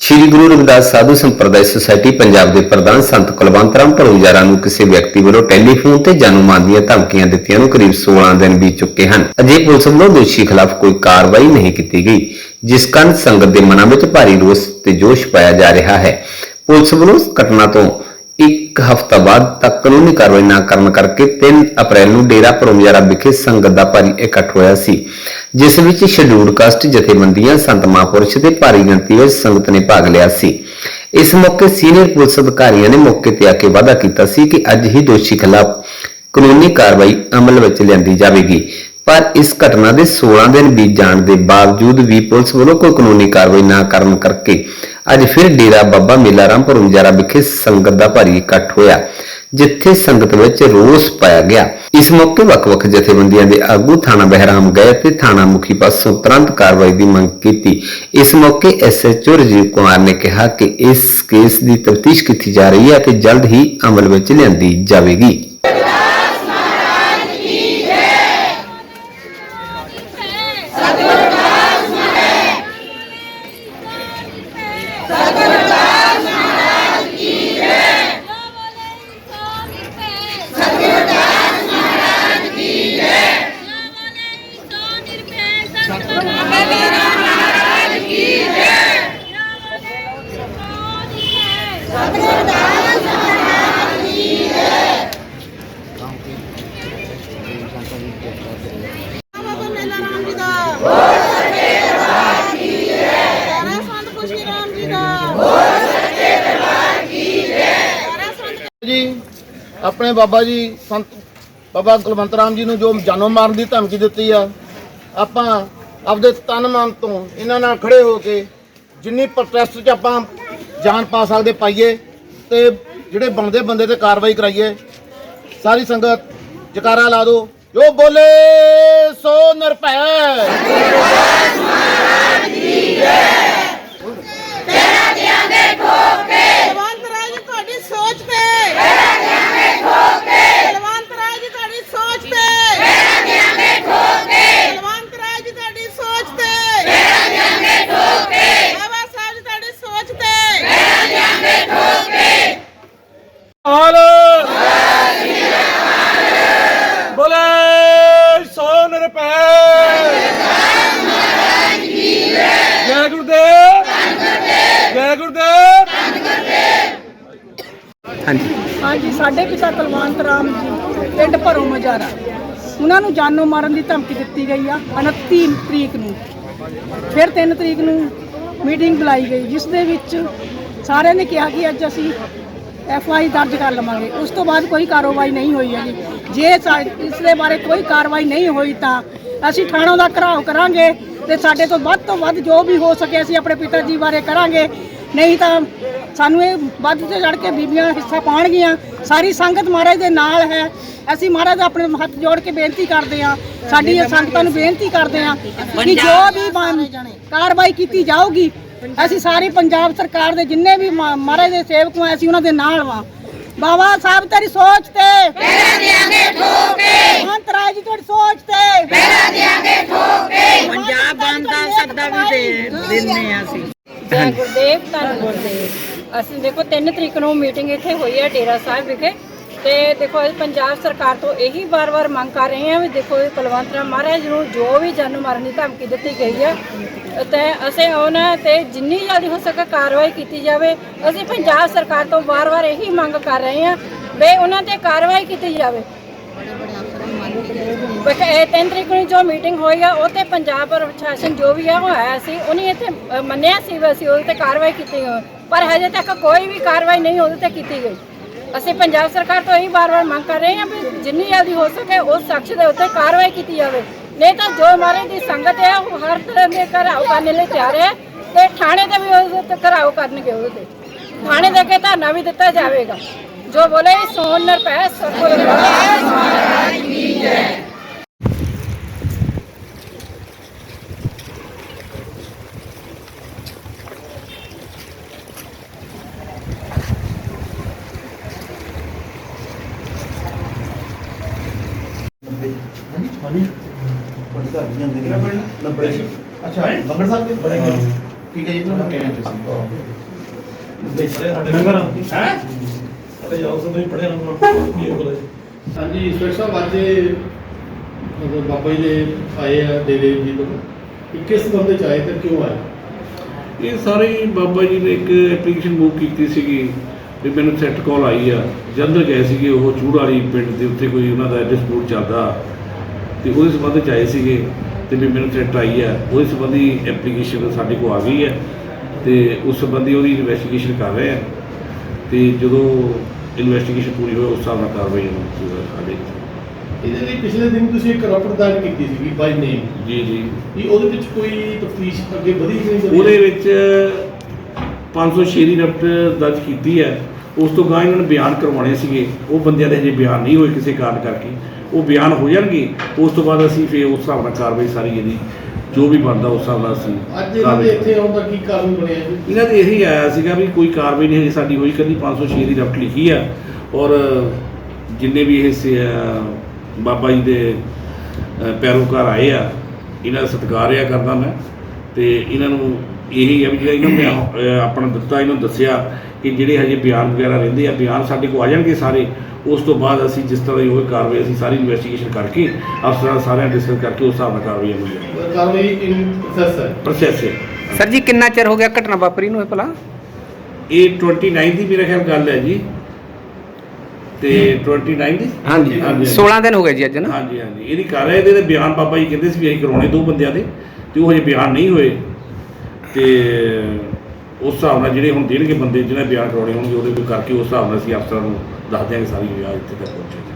ਸ੍ਰੀ ਗੁਰੂ ਰਵਿਦਾਸ ਸਾਧੂ ਸੰਪਰਦਾਇ ਸੁਸਾਇਟੀ ਪੰਜਾਬ ਦੇ ਪ੍ਰਧਾਨ ਸੰਤ ਕੁਲਵੰਤ ਰਾਮ ਭਰੂਜਾਰਾ ਨੂੰ ਕਿਸੇ ਵਿਅਕਤੀ ਵੱਲੋਂ ਟੈਲੀਫੋਨ ਤੇ ਜਾਨੋਂ ਮਾਰਨ ਦੀਆਂ ਧਮਕੀਆਂ ਦਿੱਤੀਆਂ ਨੂੰ ਕਰੀਬ 16 ਦਿਨ ਬੀਤ ਚੁੱਕੇ ਹਨ। ਅਜੇ ਪੁਲਿਸ ਵੱਲੋਂ ਦੋਸ਼ੀ ਖਿਲਾਫ ਕੋਈ ਕਾਰਵਾਈ ਨਹੀਂ ਕੀਤੀ ਗਈ, ਜਿਸ ਕਾਰਨ ਸੰਗਤ ਦੇ ਮਨਾਂ ਵਿੱਚ ਭਾਰੀ ਰੋਸ ਤੇ ਜੋਸ਼ ਪਾਇਆ ਜਾ ਰਿਹਾ ਹੈ। ਪੁਲਿਸ ਵੱਲੋਂ ਇਸ ਘਟਨਾ ਤੋਂ ਇੱਕ ਹਫ਼ਤਾ ਬਾਅਦ ਤੱਕ ਕਾਨੂੰਨੀ ਕਾਰਵਾਈ ਨਾ ਕਰਨ ਕਰਕੇ 3 ਅਪ੍ਰੈਲ ਨੂੰ ਡੇਰਾ ਪਰਮਿਆਰਾ ਵਿਖੇ ਸੰਗਤ ਦਾ ਭਾਰੀ ਇਕੱਠ ਹੋਇਆ ਸੀ, ਜਿਸ ਵਿੱਚ ਸ਼ਡਿਊਲਡ ਕਾਸਟ ਜਥੇਬੰਦੀਆਂ ਸੰਤ ਮਹਾਂਪੁਰਸ਼ ਤੇ ਭਾਰੀ ਗਿਣਤੀ ਵਿੱਚ ਸੰਗਤ ਨੇ ਭਾਗ ਲਿਆ ਸੀ। ਇਸ ਮੌਕੇ ਸੀਨੀਅਰ ਪੁਲਿਸ ਅਧਿਕਾਰੀਆਂ ਨੇ ਮੌਕੇ ਤੇ ਆ ਕੇ ਵਾਅਦਾ ਕੀਤਾ ਸੀ ਕਿ ਅੱਜ ਹੀ ਦੋਸ਼ੀ ਖਿਲਾਫ ਕਾਨੂੰਨੀ ਕਾਰਵਾਈ ਅਮਲ ਵਿੱਚ ਲਿਆਂਦੀ ਜਾਵੇਗੀ। ਪਰ ਇਸ ਘਟਨਾ ਦੇ 16 ਦਿਨ ਬੀਤ ਜਾਣ ਦੇ ਬਾਵਜੂਦ ਵੀ ਪੁਲਿਸ ਵੱਲੋਂ ਕੋਈ ਕਾਨੂੰਨੀ ਕਾਰਵਾਈ ਨਾ ਕਰਨ ਕਰਕੇ ਅੱਜ ਫਿਰ ਡੇਰਾ ਬਾਬਾ ਮੇਲਾ ਰਾਮ ਪਰਮਜਾਰਾ ਵਿਖੇ ਸੰਗਤ ਦਾ ਭਾਰੀ ਇਕੱਠ ਹੋਇਆ, ਜਿੱਥੇ ਸੰਗਤ ਵਿੱਚ ਰੋਸ ਪਾਇਆ ਗਿਆ। ਇਸ ਮੌਕੇ ਵੱਖ-ਵੱਖ ਜਥੇਬੰਦੀਆਂ ਦੇ ਆਗੂ ਥਾਣਾ ਬਹਿਰਾਮ ਗਏ ਤੇ ਥਾਣਾ ਮੁਖੀ ਪਾਸੋਂ ਤੁਰੰਤ ਕਾਰਵਾਈ ਦੀ ਮੰਗ ਕੀਤੀ। ਇਸ ਮੌਕੇ ਐਸਐਚਓ ਰਜੀਵ ਕੁਮਾਰ ਨੇ ਕਿਹਾ ਕਿ ਇਸ ਕੇਸ ਦੀ ਤਫਤੀਸ਼ ਕੀਤੀ ਜਾ ਰਹੀ ਹੈ ਤੇ ਜਲਦ ਹੀ ਅਮਲ ਵਿੱਚ ਲਿਆਂਦੀ ਜਾਵੇਗੀ ਬਾਬਾ ਮੇਲਾ ਰਾਮ ਜੀ ਦਾ ਬੋਲ ਸਕੇ ਦਰਬਾਰ ਕੀ ਜੈ ਸੰਤ ਖੁਸ਼ੀ ਰਾਮ ਜੀ ਦਾ ਬੋਲ ਸਕੇ ਦਰਬਾਰ ਕੀ ਜੈ ਸੰਤ ਜੀ ਆਪਣੇ ਬਾਬਾ ਜੀ, ਸੰਤ ਬਾਬਾ ਕੁਲਵੰਤ ਰਾਮ ਜੀ ਨੂੰ ਜੋ ਜਾਨੋਂ ਮਾਰਨ ਦੀ ਧਮਕੀ ਦਿੱਤੀ ਆ, ਆਪਾਂ ਆਪਦੇ ਤਨ ਮਨ ਤੋਂ ਇਹਨਾਂ ਨਾਲ ਖੜੇ ਹੋ ਕੇ ਜਿੰਨੀ ਪ੍ਰੋਟੈਸਟ 'ਚ ਆਪਾਂ ਜਾਨ ਪਾ ਸਕਦੇ ਪਾਈਏ ਤੇ ਜਿਹੜੇ ਬਣਦੇ ਬੰਦੇ ਤੇ ਕਾਰਵਾਈ ਕਰਾਈਏ, ਸਾਰੀ ਸੰਗਤ ਜਕਾਰਾ ਲਾ ਦਿਓ, ਜੋ ਬੋਲੇ ਸੋ ਨਿਰਭੈ। ਬਲਵੰਤ ਰਾਏ ਜੀ ਤੁਹਾਡੀ ਸੋਚ ਤੇ ਮੇਰਾ ਦਿਆਂਗੇ ਠੋਕ ਕੇ ਬਲਵੰਤ ਰਾਏ ਜੀ ਤੁਹਾਡੀ ਸੋਚ ਤੇ ਮੇਰਾ ਦਿਆਂਗੇ ਠੋਕ ਕੇ ਬਲਵੰਤ ਰਾਏ ਜੀ ਤੁਹਾਡੀ ਸੋਚ ਤੇ ਮੇਰਾ ਦਿਆਂਗੇ ਠੋਕ ਕੇ ਬਾਬਾ ਸਾਹਿਬ ਜੀ ਤੁਹਾਡੀ ਸੋਚ ਤੇ ਮੇਰਾ ਦਿਆਂਗੇ ਠੋਕ ਕੇ ਹਾਲ ਬੋਲੇ ਸੋ ਨਿਰਭੈ ਜੈ ਗੁਰਦੇਵ ਜੈ ਗੁਰਦੇਵ ਹਾਂਜੀ। ਸਾਡੇ ਪਿਤਾ ਕੁਲਵੰਤ ਰਾਮ ਜੀ, ਪਿੰਡ ਭਰੋ ਮਜਾਰਾ। ਉਹਨਾਂ ਨੂੰ ਜਾਨੋਂ ਮਾਰਨ ਦੀ ਧਮਕੀ ਦਿੱਤੀ ਗਈ ਆ 29 ਤਰੀਕ ਨੂੰ। ਫਿਰ 3 ਤਰੀਕ ਨੂੰ ਮੀਟਿੰਗ ਬੁਲਾਈ ਗਈ, ਜਿਸ ਦੇ ਵਿੱਚ ਸਾਰਿਆਂ ਨੇ ਕਿਹਾ ਕਿ ਅੱਜ ਅਸੀਂ ਐਫ ਆਈ ਦਰਜ ਕਰ ਲਵਾਂਗੇ। ਉਸ ਤੋਂ ਬਾਅਦ ਕੋਈ ਕਾਰਵਾਈ ਨਹੀਂ ਹੋਈ ਹੈਗੀ। ਜੇ ਸਾ- ਇਸ ਦੇ ਬਾਰੇ ਕੋਈ ਕਾਰਵਾਈ ਨਹੀਂ ਹੋਈ ਤਾਂ ਅਸੀਂ ਥਾਣੋਂ ਦਾ ਘਰਾਓ ਕਰਾਂਗੇ ਤੇ ਸਾਡੇ ਤੋਂ ਵੱਧ ਤੋਂ ਵੱਧ ਜੋ ਵੀ ਹੋ ਸਕੇ ਅਸੀਂ ਆਪਣੇ ਪਿਤਾ ਜੀ ਬਾਰੇ ਕਰਾਂਗੇ। ਨਹੀਂ ਤਾਂ ਸਾਨੂੰ ਇਹ ਵੱਧ ਤੋਂ ਚੜ ਕੇ ਬੀਬੀਆਂ ਹਿੱਸਾ ਪਾਉਣਗੀਆਂ। ਸਾਰੀ ਸੰਗਤ ਮਹਾਰਾਜ ਦੇ ਨਾਲ ਹੈ। ਅਸੀਂ ਮਹਾਰਾਜ ਦਾ ਆਪਣੇ ਹੱਥ ਜੋੜ ਕੇ ਬੇਨਤੀ ਕਰਦੇ ਹਾਂ। ਸਾਡੀ ਇਹ ਸੰਗਤਾਂ ਨੂੰ ਬੇਨਤੀ ਕਰਦੇ ਹਾਂ ਕਿ ਜੋ ਵੀ ਕਾਰਵਾਈ ਕੀਤੀ ਜਾਊਗੀ ਅਸੀਂ ਸਾਰੀ ਪੰਜਾਬ ਸਰਕਾਰ ਦੇ ਜਿੰਨੇ ਵੀ ਮਹਾ- ਮਹਾਰਾਜ ਦੇ ਸੇਵਕ ਹਾਂ ਅਸੀਂ ਉਹਨਾਂ ਦੇ ਨਾਲ ਵਾਂ। ਬਾਬਾ ਸਾਹਿਬ ਤੇਰੀ ਸੋਚ ਤੇ। ਮੇਰਾ ਦਿਆਂਗੇ ਠੋਕ। ਕੇ ਮੰਤਰਾ ਜੀ ਤੁਹਾਡੀ ਸੋਚ ਤੇ। ਮੇਰਾ ਦਿਆਂਗੇ ਠੋਕ। ਪੰਜਾਬ ਬੰਦ ਦਾ ਸੱਦਾ ਵੀ ਦੇ ਦਿੰਨੇ ਆ ਅਸੀਂ। ਜੈ ਗੁਰਦੇਵ ਧੰਨ ਗੁਰਦੇਵ। ਅਸੀਂ ਦੇਖੋ 3 ਤਰੀਕ ਨੂੰ ਮੀਟਿੰਗ ਇੱਥੇ ਹੋਈ ਹੈ ਡੇਰਾ ਸਾਹਿਬ ਵਿਖੇ। ਤੇ ਦੇਖੋ ਇਹ ਪੰਜਾਬ ਸਰਕਾਰ ਤੋਂ ਇਹੀ ਵਾਰ-ਵਾਰ ਮੰਗ ਕਰ ਰਹੇ ਹਾਂ ਵੀ ਦੇਖੋ ਇਹ ਕੁਲਵੰਤ ਰਾਮ ਮਹਾਰਾਜ ਨੂੰ ਜੋ ਵੀ ਜਾਨੋਂ ਮਾਰਨ ਦੀ ਧਮਕੀ ਦਿੱਤੀ ਗਈ ਹੈ ਤੇ ਅਸੀਂ ਉਹਨਾਂ ਤੇ ਜਿੰਨੀ ਜਲਦੀ ਹੋ ਸਕੇ ਕਾਰਵਾਈ ਕੀਤੀ ਜਾਵੇ। ਅਸੀਂ ਪੰਜਾਬ ਸਰਕਾਰ ਤੋਂ ਵਾਰ-ਵਾਰ ਇਹੀ ਮੰਗ ਕਰ ਰਹੇ ਹਾਂ ਵੀ ਉਹਨਾਂ ਤੇ ਕਾਰਵਾਈ ਕੀਤੀ ਜਾਵੇ। ਇਹ 3 ਤਰੀਕ ਨੂੰ ਜੋ ਮੀਟਿੰਗ ਹੋਈ ਆ, ਉਹ ਤੇ ਪੰਜਾਬ ਪ੍ਰਸ਼ਾਸਨ ਜੋ ਵੀ ਆ, ਉਹ ਆਇਆ ਸੀ, ਉਹਨੇ ਇੱਥੇ ਮੰਨਿਆ ਸੀ ਵੀ ਅਸੀਂ ਉਹਦੇ ਤੇ ਕਾਰਵਾਈ ਕੀਤੀ ਹੋਈ। ਪਰ ਹਜੇ ਤੱਕ ਕੋਈ ਵੀ ਕਾਰਵਾਈ ਨਹੀਂ ਉਹਦੇ ਤੇ ਕੀਤੀ ਗਈ। ਅਸੀਂ ਪੰਜਾਬ ਸਰਕਾਰ ਤੋਂ ਇਹੀ ਵਾਰ-ਵਾਰ ਮੰਗ ਕਰ ਰਹੇ ਹਾਂ ਵੀ ਜਿੰਨੀ ਜਲਦੀ ਹੋ ਸਕੇ ਉਸ ਸ਼ਖਸ ਦੇ ਉੱਤੇ ਕਾਰਵਾਈ ਕੀਤੀ ਜਾਵੇ। ਨਹੀਂ ਤਾਂ ਜੋ ਹਮਾਰੇ ਦੀ ਸੰਗਤ ਹੈ ਉਹ ਹਰ ਤਰ੍ਹਾਂ ਦੇ ਘਰਾਓ ਕਰਨ ਲਈ ਤਿਆਰ ਹੈ ਤੇ ਥਾਣੇ ਤੇ ਵੀ ਉਹਦੇ ਤੇ ਘਰਾਓ ਕਰਨਗੇ ਉਹਦੇ ਥਾਣੇ ਦੇ ਕੇ ਧਰਨਾ ਵੀ ਦਿੱਤਾ ਜਾਵੇਗਾ। ਜੋ ਬੋਲੇ, ਸੋਨ ਨਰਪੈ ਸਰਕੋ ਅੱਛਾ ਬੰਗੜ ਸਾਹਿਬ ਦੇ ਠੀਕ ਹੈ? ਜੀ ਤੁਹਾਨੂੰ ਕਹਿਣਾ ਤੁਸੀਂ ਨੰਗਰ ਹੈ ਅਰੇ ਜਾਓ ਤੁਸੀਂ ਪੜਿਆ ਨਾ ਕੀ ਬੋਲੇ ਹਾਂਜੀ ਇੰਸਪੈਕਟਰ ਸਾਹਿਬ ਅੱਜ ਇਹ ਬਾਬਾ ਜੀ ਦੇ ਆਏ ਆ, ਡੇਰੇ ਜੀ ਤੋਂ। ਇਹ ਕਿਸ ਬੰਦੇ ਚ ਆਏ ਤੇ ਕਿਉਂ ਆਏ? ਇਹ ਸਾਰੇ ਬਾਬਾ ਜੀ ਨੇ ਇੱਕ ਐਪਲੀਕੇਸ਼ਨ ਬੁੱਕ ਕੀਤੀ ਸੀਗੀ ਵੀ ਮੈਨੂੰ ਸੈੱਟ ਕਾਲ ਆਈ ਆ। ਜਲੰਧਰ ਗਏ ਸੀਗੇ, ਉਹ ਚੂੜ ਵਾਲੀ ਪਿੰਡ ਦੇ ਉੱਤੇ ਕੋਈ ਉਹਨਾਂ ਦਾ ਡਿਸਪਿਊਟ ਚੱਲਦਾ। ਤੇ ਉਹਦੇ ਸੰਬੰਧ ਚ ਆਏ ਸੀਗੇ ਤੇ ਵੀ ਮੈਨੂੰ ਸੈੱਟ ਆਈ ਆ। ਉਹਦੇ ਸੰਬੰਧੀ ਐਪਲੀਕੇਸ਼ਨ ਸਾਡੇ ਕੋਲ ਆ ਗਈ ਹੈ ਤੇ ਉਸ ਸੰਬੰਧੀ ਉਹਦੀ ਇਨਵੈਸਟੀਗੇਸ਼ਨ ਕਰ ਰਹੇ ਆ। ਤੇ ਜਦੋਂ ਇਨਵੈਸਟੀਗੇਸ਼ਨ ਪੂਰੀ ਹੋਏ ਉਸ ਹਿਸਾਬ ਨਾਲ ਕਾਰਵਾਈ ਹੋਣੀ ਸਾਡੇ ਇਹਦੇ ਲਈ ਪਿਛਲੇ ਦਿਨ ਤੁਸੀਂ ਇੱਕ ਰਿਪੋਰਟ ਦਾਇਰ ਕੀਤੀ ਸੀਗੀ ਬਾਈ ਨੇਮ ਜੀ ਜੀ। ਇਹ ਉਹਦੇ ਵਿੱਚ ਕੋਈ ਤਫਤੀਸ਼ ਅੱਗੇ ਵਧੀ ਕਿ ਨਹੀਂ? ਵਧੀ? ਉਹਦੇ ਵਿੱਚ 506 ਦੀ ਰਫਟ ਦਰਜ ਕੀਤੀ ਹੈ। ਉਸ ਤੋਂ ਗਾਂ ਇਹਨਾਂ ਨੇ ਬਿਆਨ ਕਰਵਾਉਣੇ ਸੀਗੇ। ਉਹ ਬੰਦਿਆਂ ਦੇ ਹਜੇ ਬਿਆਨ ਨਹੀਂ ਹੋਏ ਕਿਸੇ ਕਾਰਨ ਕਰਕੇ। ਉਹ ਬਿਆਨ ਹੋ ਜਾਣਗੇ। ਉਸ ਤੋਂ ਬਾਅਦ ਅਸੀਂ ਫਿਰ ਉਸ ਹਿਸਾਬ ਨਾਲ ਕਾਰਵਾਈ ਸਾਰੀ ਇਹਦੀ ਜੋ ਵੀ ਬਣਦਾ ਉਸ ਹਿਸਾਬ ਨਾਲ ਅਸੀਂ ਅੱਜ ਇਹਨਾਂ ਦੇ ਇੱਥੇ ਆਉਣ ਦਾ ਕੀ ਕਾਰਨ ਬਣਿਆ ਜੀ? ਇਹਨਾਂ ਦੇ ਇਹੀ ਆਇਆ ਸੀਗਾ ਵੀ ਕੋਈ ਕਾਰਵਾਈ ਨਹੀਂ ਹਜੇ ਸਾਡੀ ਹੋਈ ਕੱਲੀ 506 ਦੀ ਰਫਟ ਲਿਖੀ ਆ। ਔਰ ਜਿੰਨੇ ਵੀ ਇਹ ਸੇ- ਅਹ ਬਾਬਾ ਜੀ ਦੇ ਅਹ ਪੈਰੋਕਾਰ ਆਏ ਆ ਇਹਨਾਂ ਦਾ ਸਤਿਕਾਰ ਆ ਕਰਦਾ ਮੈਂ ਤੇ ਇਹਨਾਂ ਨੂੰ ਇਹੀ ਆ ਵੀ ਜਿਹੜਾ ਇਹਨਾਂ ਨੇ ਆਪਣਾ ਦਿੱਤਾ ਇਹਨਾਂ ਦੱਸਿਆ ਕਿ ਜਿਹੜੇ ਹਜੇ ਬਿਆਨ ਵਗੈਰਾ ਰਹਿੰਦੇ ਆ ਬਿਆਨ ਸਾਡੇ ਕੋਲ ਆ ਜਾਣਗੇ ਸਾਰੇ। ਉਸ ਤੋਂ ਬਾਅਦ ਅਸੀਂ ਜਿਸ ਤਰ੍ਹਾਂ ਦੀ ਕਾਰਵਾਈ ਅਸੀਂ ਸਾਰੀ ਇਨਵੈਸਟੀਗੇਸ਼ਨ ਕਰਕੇ ਅਫਸਰਾਂ ਸਾਰਿਆਂ ਡਿਸਕਸ ਕਰਕੇ ਉਸ ਹਿਸਾਬ ਨਾਲ ਕਾਰਵਾਈ ਹੋਣੀ ਕਾਰਵਾਈ ਇਨ ਪ੍ਰੋਸੈਸ ਹੈ। ਪ੍ਰੋਸੈਸ ਹੈ। ਸਰ ਜੀ ਕਿੰਨਾ ਚਿਰ ਹੋ ਗਿਆ ਘਟਨਾ ਵਾਪਰੀ ਨੂੰ ਇਹ ਭਲਾ? ਇਹ 29 ਦੀ ਮੇਰੇ ਖਿਆਲ ਗੱਲ ਹੈ ਜੀ। ਤੇ 29 ਦੀ? ਹਾਂਜੀ। ਹਾਂਜੀ। 16 ਦਿਨ ਹੋ ਗਏ ਜੀ ਅੱਜ ਨਾ? ਹਾਂਜੀ ਹਾਂਜੀ। ਇਹਦੀ ਕਰ ਰਹੇ ਇਹਦੇ ਤੇ ਬਿਆਨ ਬਾਬਾ ਜੀ ਕਹਿੰਦੇ ਸੀ ਵੀ ਅਸੀਂ ਕਰਾਉਣੇ ਦੋ ਬੰਦਿਆਂ ਦੇ ਤੇ ਉਹ ਹਜੇ ਬਿਆਨ ਨਹੀਂ ਹੋਏ। ਤੇ ਉਸ ਹਿਸਾਬ ਨਾਲ ਜਿਹੜੇ ਹੁਣ ਦੇਣਗੇ ਬੰਦੇ ਜਿਹਨਾਂ ਬਿਆਨ ਕਰਾਉਣੇ ਹੋਣਗੇ, ਉਹਦੇ ਕਰਕੇ ਉਸ ਹਿਸਾਬ ਨਾਲ ਅਸੀਂ ਅਫਸਰਾਂ ਨੂੰ ਦੱਸ ਦਿਆਂਗੇ ਸਾਰੀ ਵਿਆਹ ਇੱਥੇ ਤੱਕ ਪਹੁੰਚੇ